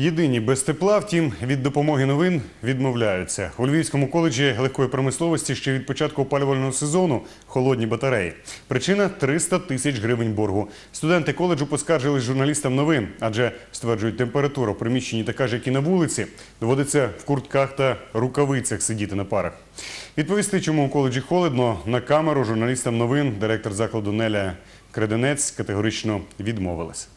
Єдині без тепла, втім, від допомоги новин відмовляються. У Львівському коледжі легкої промисловості ще від початку опалювального сезону холодні батареї. Причина 300 тисяч гривень боргу. Студенти коледжу поскаржились журналістам новин, адже стверджують, температура в приміщенні така ж, як і на вулиці. Доводиться в куртках та рукавицях сидіти на парах. Відповісти, чому у коледжі холодно, на камеру журналістам новин директор закладу Неля Креденець категорично відмовилась.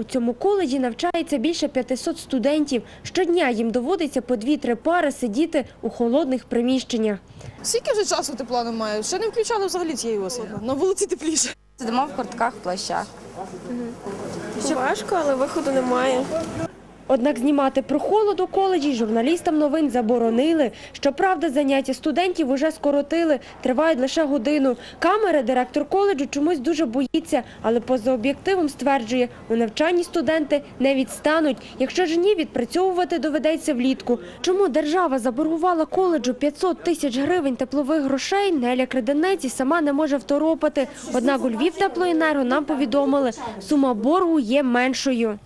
У цьому коледжі навчається більше 500 студентів. Щодня їм доводиться по 2-3 пари сидіти у холодних приміщеннях. Скільки вже часу тепла немає? Ще не включали взагалі цієї осені. На вулиці тепліше. Сидимо в куртках, плащах. Важко, але виходу немає. Однак знімати про холод у коледжі журналістам новин заборонили. Щоправда, заняття студентів уже скоротили, тривають лише годину. Камери директор коледжу чомусь дуже боїться, але поза об'єктивом стверджує, у навчанні студенти не відстануть. Якщо ж ні, відпрацьовувати доведеться влітку. Чому держава заборгувала коледжу 500 тисяч гривень теплових грошей, Неля Креденець і сама не може второпати. Однак у Львів теплоенерго нам повідомили, сума боргу є меншою.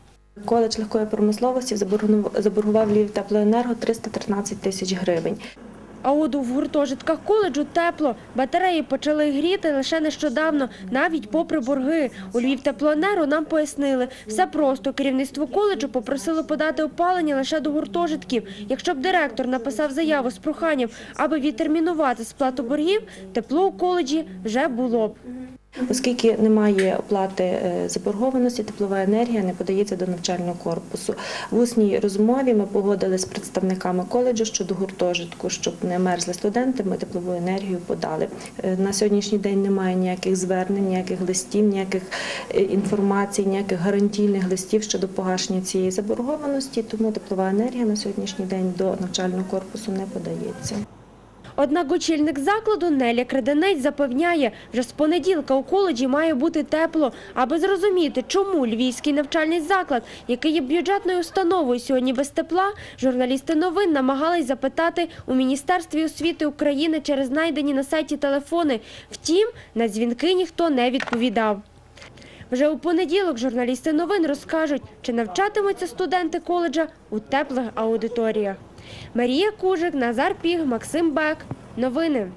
Коледж легкої промисловості заборгував- Львів теплоенерго 313 тисяч гривень. А от у гуртожитках коледжу тепло. Батареї почали гріти лише нещодавно, навіть попри борги. У Львів теплоенерго нам пояснили. Все просто. Керівництво коледжу попросило подати опалення лише до гуртожитків. Якщо б директор написав заяву з проханням, аби відтермінувати сплату боргів, тепло у коледжі вже було б. Оскільки немає оплати е, заборгованості, теплова енергія не подається до навчального корпусу. В усній розмові ми погодили з представниками коледжу щодо гуртожитку, щоб не мерзли студенти, ми теплову енергію подали. Е, На сьогоднішній день немає ніяких звернень, ніяких листів, ніяких е, інформацій, ніяких гарантійних листів щодо погашення цієї заборгованості, тому теплова енергія на сьогоднішній день до навчального корпусу не подається. Однак очільник закладу Неля Креденець запевняє, вже з понеділка у коледжі має бути тепло. Аби зрозуміти, чому львівський навчальний заклад, який є бюджетною установою, сьогодні без тепла, журналісти новин намагались запитати у Міністерстві освіти України через знайдені на сайті телефони. Втім, на дзвінки ніхто не відповідав. Вже у понеділок журналісти новин розкажуть, чи навчатимуться студенти коледжа у теплих аудиторіях. Марія Кужик, Назар Піг, Максим Бек. Новини.